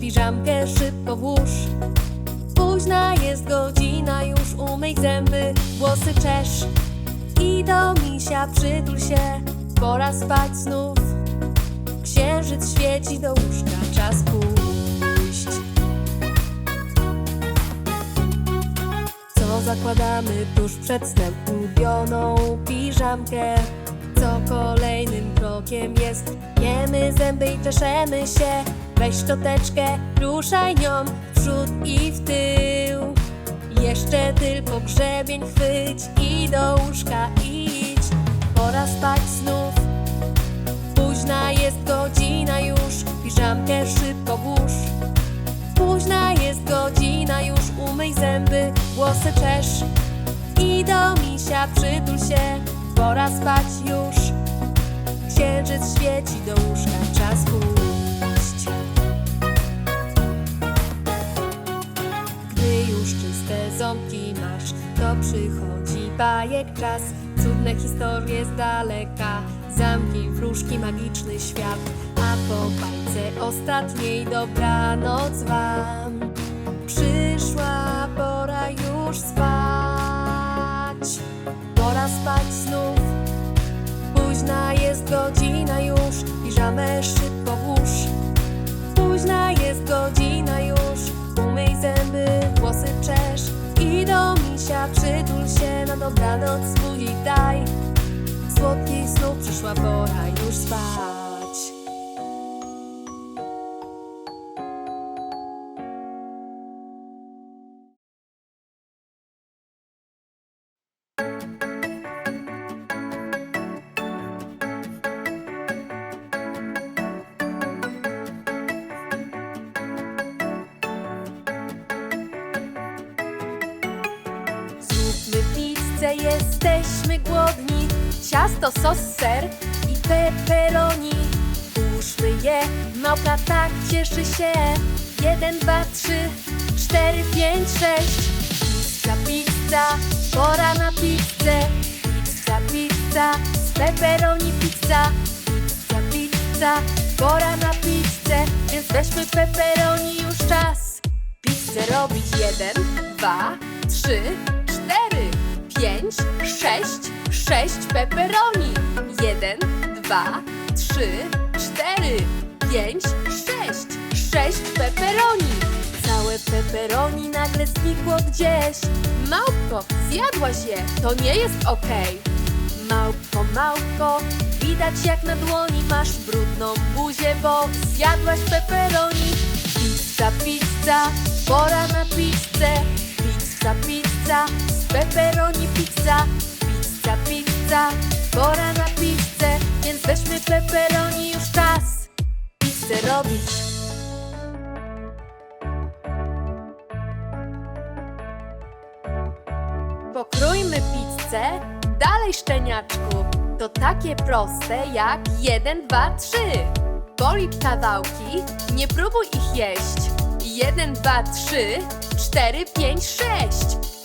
piżamkę szybko włóż. Późna jest godzina, już umyj zęby, włosy czesz. I do misia przytul się, pora spać znów. Księżyc świeci do łóżka, czas pójść. Co zakładamy tuż przed snem? Ulubioną piżamkę. Kolejnym krokiem jest? Jemy zęby i czeszemy się. Weź szczoteczkę, ruszaj nią w przód i w tył. Jeszcze tylko grzebień chwyć i do łóżka idź. Pora spać znów. Późna jest godzina już, piżamkę szybko włóż. Późna jest godzina już, umyj zęby, włosy czesz. I do misia przytul się, pora spać już. Księżyc świeci do łóżka, czas pójść. Gdy już czyste ząbki masz, to przychodzi bajek czas. Cudne historie z daleka, zamki, wróżki, magiczny świat. A po bajce ostatniej dobranoc wam. Przyszła pora już spać. Pora spać jest godzina już, piżamę szybko włóż. Późna jest godzina już, umyj zęby, włosy czesz i do misia przytul się na dobranoc budzik daj. Słodkich snu przyszła pora już spać. Jesteśmy głodni. Ciasto, sos, ser i pepperoni. Ułóżmy je, małpa tak cieszy się. Jeden, dwa, trzy, cztery, pięć, sześć. Pizza, pizza, pora na pizzę. Pizza, pizza, z pepperoni pizza. Pizza, pizza, pora na pizzę. Więc weźmy pepperoni już czas. Pizzę robić jeden, dwa, trzy, cztery, pięć, sześć, sześć pepperoni. Jeden, dwa, trzy, cztery, pięć, sześć, sześć pepperoni. Całe pepperoni nagle znikło gdzieś. Małpko, zjadłaś je, to nie jest okej. Małpko, małpko, widać jak na dłoni masz brudną buzię, bo zjadłaś pepperoni. Pizza, pizza, pora na pizzę. Pizza, pizza, pepperoni pizza. Pizza, pizza, pora na pizzę, więc weźmy pepperoni już czas. Pizzę robić. Pokrójmy pizzę, dalej szczeniaczku. To takie proste jak jeden, dwa, trzy. Policz kawałki, nie próbuj ich jeść. Jeden, dwa, trzy, cztery, pięć, sześć.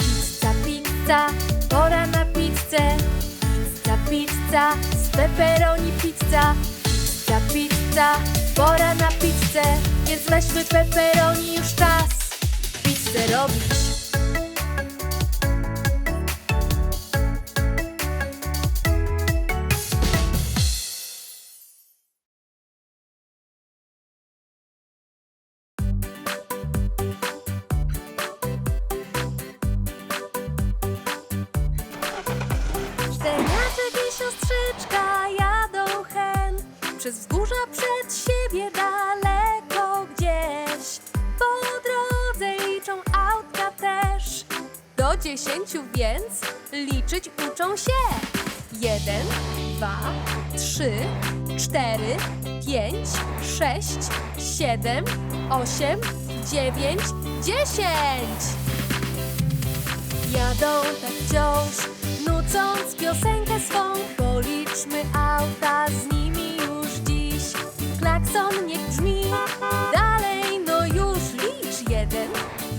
Pizza, pora na pizzę. Pizza, pizza, z pepperoni pizza. Pizza, pizza, pora na pizzę, więc weźmy pepperoni już czas. Pizzę robić. Dziesięciu więc liczyć uczą się. Jeden, dwa, trzy, cztery, pięć, sześć, siedem, osiem, dziewięć, dziesięć. Jadą tak wciąż, nucąc piosenkę swą. Policzmy auta z nimi już dziś. Klakson niech brzmi, dalej no już licz. Jeden,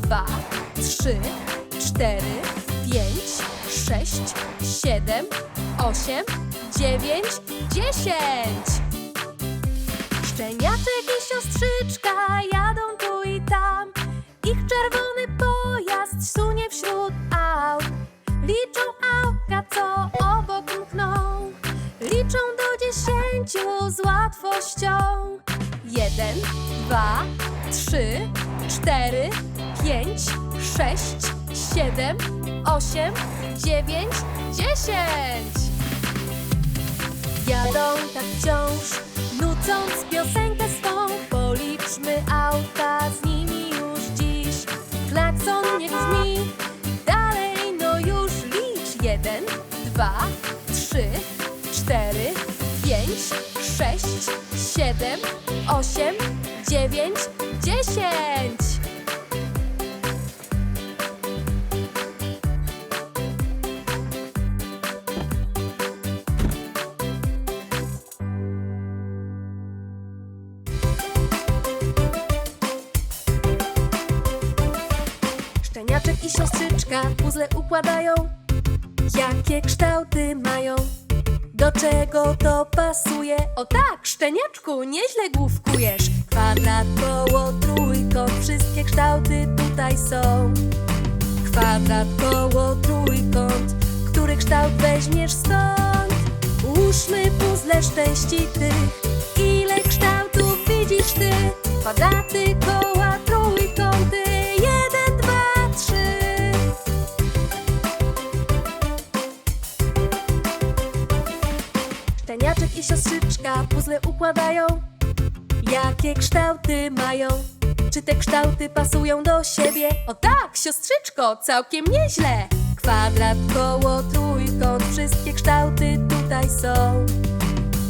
dwa, trzy, cztery, pięć, sześć, siedem, osiem, dziewięć, dziesięć Szczeniaczek i siostrzyczka jadą tu i tam. Ich czerwony pojazd sunie wśród aut. Liczą autka, co obok mkną. Liczą do dziesięciu z łatwością. Jeden, dwa, trzy, cztery, pięć, sześć, siedem, osiem, dziewięć, dziesięć. Jadą tak wciąż, nucąc piosenkę swą. Policzmy auta z nimi już dziś. Klakson niech brzmi, dalej no już licz. Jeden, dwa, puzzle układają. Jakie kształty mają? Do czego to pasuje? O tak, szczeniaczku, nieźle główkujesz. Kwadrat, koło, trójkąt, wszystkie kształty tutaj są. Kwadrat, koło, trójkąt, który kształt weźmiesz stąd? Ułóżmy puzzle szczęśliwych. Ile kształtów widzisz ty? Kwadraty, koła, Szczeniaczek i siostrzyczka puzzle układają. Jakie kształty mają? Czy te kształty pasują do siebie? O tak, siostrzyczko, całkiem nieźle. Kwadrat, koło, trójkąt, wszystkie kształty tutaj są.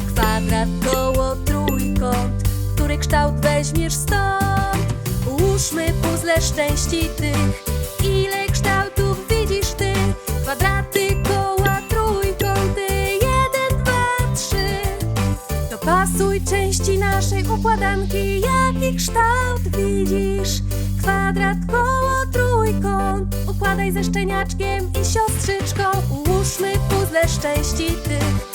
Kwadrat, koło, trójkąt, który kształt weźmiesz stąd? Ułóżmy puzzle szczęśliwych. Ile kształtów widzisz ty? Kwadraty, Dopasuj części naszej układanki. Jaki kształt widzisz? Kwadrat, koło, trójkąt. Układaj ze szczeniaczkiem i siostrzyczką. Ułóżmy puzzle szczęśliwych. Ile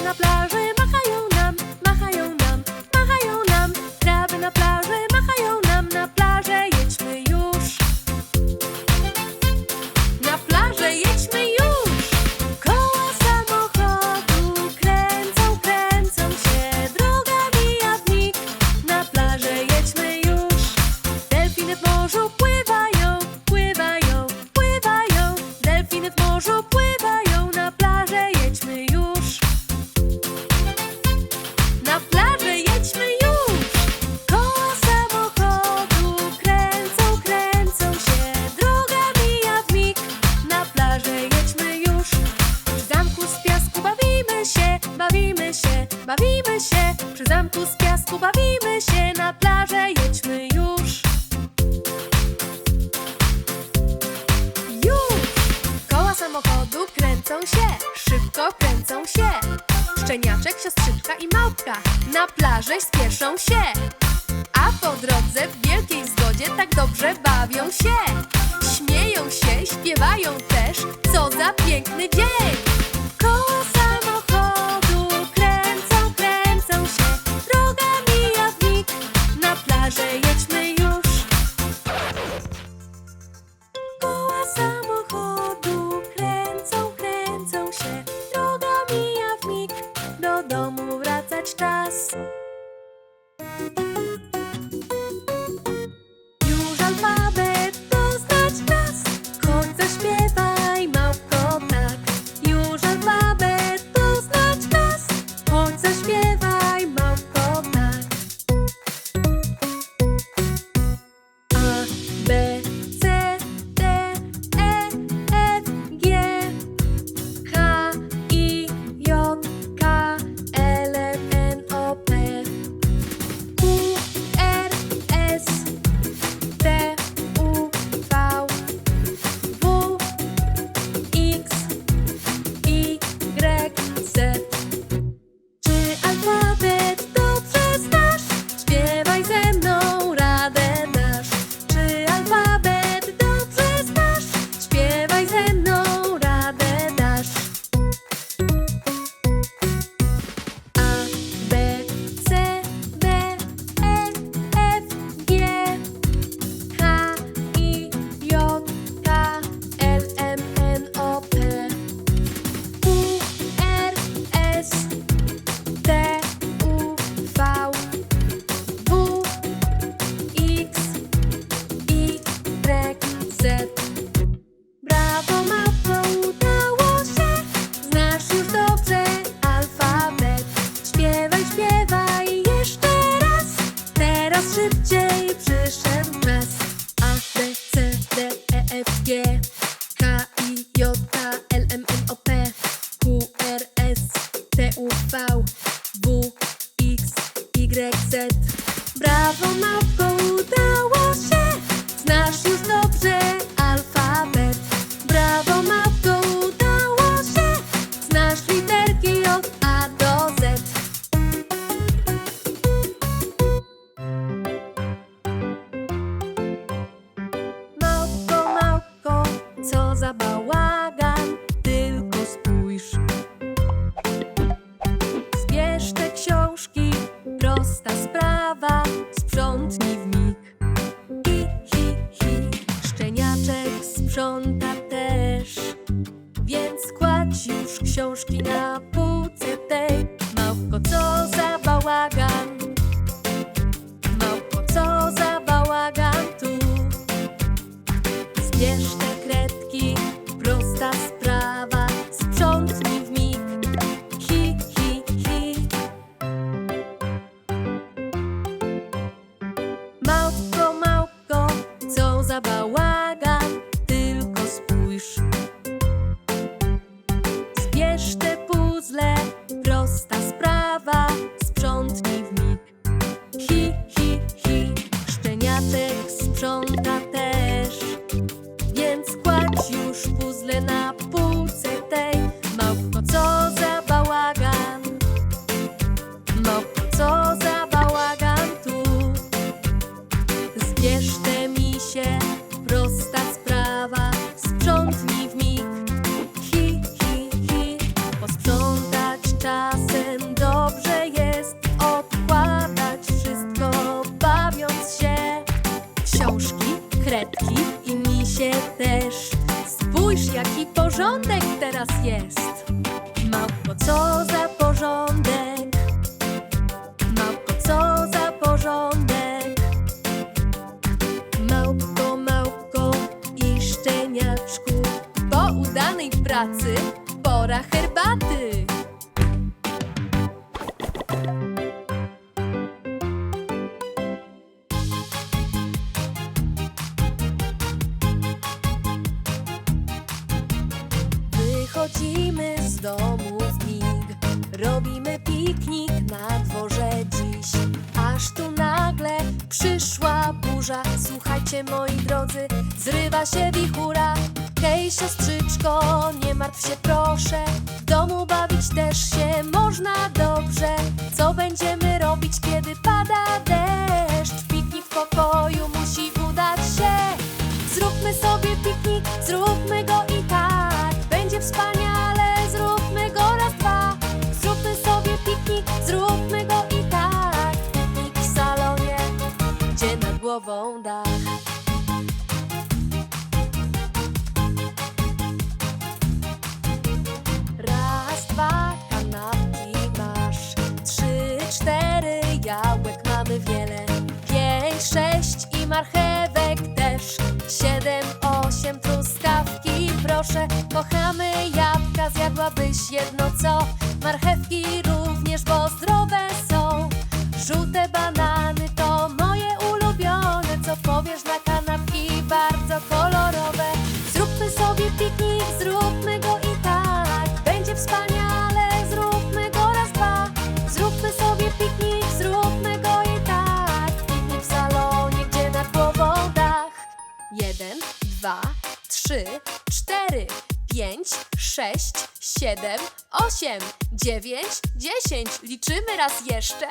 Kraby na na plażę spieszą się. A po drodze w wielkiej zgodzie tak dobrze bawią się. yeah. Wychodzimy z domu w mig Robimy piknik na dworze dziś. Aż tu nagle przyszła burza. Słuchajcie moi drodzy, zrywa się wichura. Hej siostrzyczko, nie martw się proszę. W domu bawić też się można dobrze. Co będziemy robić, kiedy pada deszcz? Piknik w pokoju musi udać się. Zróbmy sobie piknik, zróbmy go i tak wspaniale, zróbmy go raz dwa. Zróbmy sobie piknik, zróbmy go i tak. Piknik w salonie, gdzie nad głową dach. Raz, dwa, kanapki masz. Trzy, cztery, jałek mamy wiele. Pięć, sześć i marchew. marchewki również, bo zdrowe sześć, siedem, osiem, dziewięć, dziesięć. Liczymy raz jeszcze.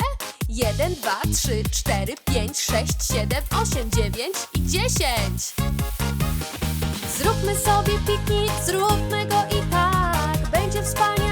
jeden, dwa, trzy, cztery, pięć, sześć, siedem, osiem, dziewięć i dziesięć. Zróbmy sobie piknik, zróbmy go i tak. Będzie wspaniale.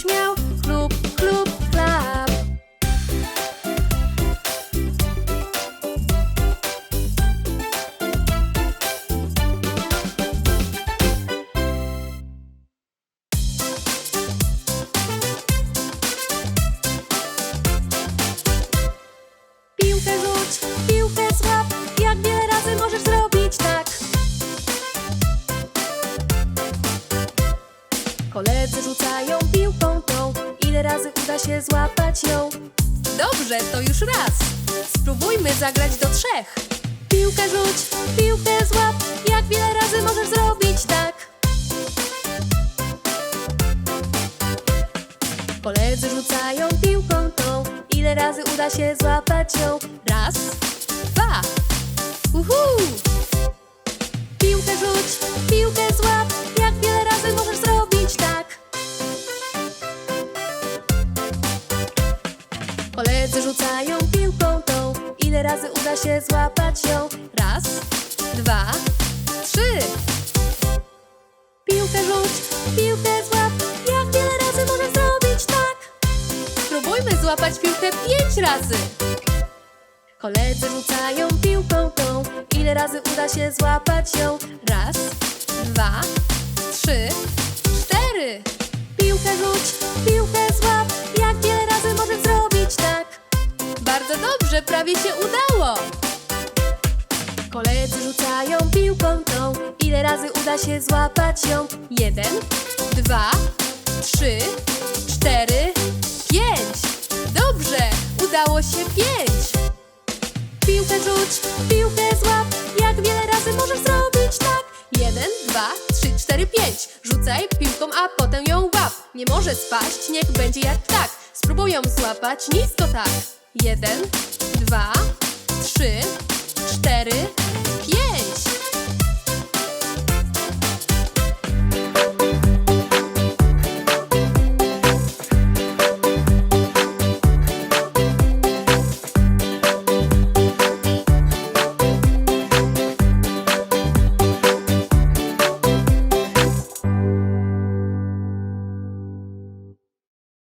meu Piłkę złap, jak wiele razy możesz zrobić tak. Koledzy rzucają piłką tą, ile razy uda się złapać ją? Raz, dwa, uhu! Piłkę rzuć, piłkę złap, jak wiele razy możesz zrobić tak? Koledzy rzucają piłką tą, ile razy uda się złapać ją? Raz, dwa, trzy. Piłkę rzuć, piłkę złap, jak wiele razy możesz zrobić tak? Spróbujmy złapać piłkę pięć razy. Koledzy rzucają piłką tą, ile razy uda się złapać ją? Raz, dwa, trzy, cztery. Piłkę rzuć, piłkę złap, jak wiele razy możesz zrobić tak? Bardzo dobrze, prawie się udało. Koledzy rzucają piłką tą, ile razy uda się złapać ją? Jeden, dwa, trzy, cztery, pięć. Dobrze, udało się pięć. Piłkę rzuć, piłkę złap, jak wiele razy możesz zrobić tak? Jeden, dwa, trzy, cztery, pięć. Rzucaj piłką, a potem ją łap. Nie może spaść, niech będzie jak ptak. Spróbuj ją złapać nisko tak jeden, dwa, trzy, cztery, pięć.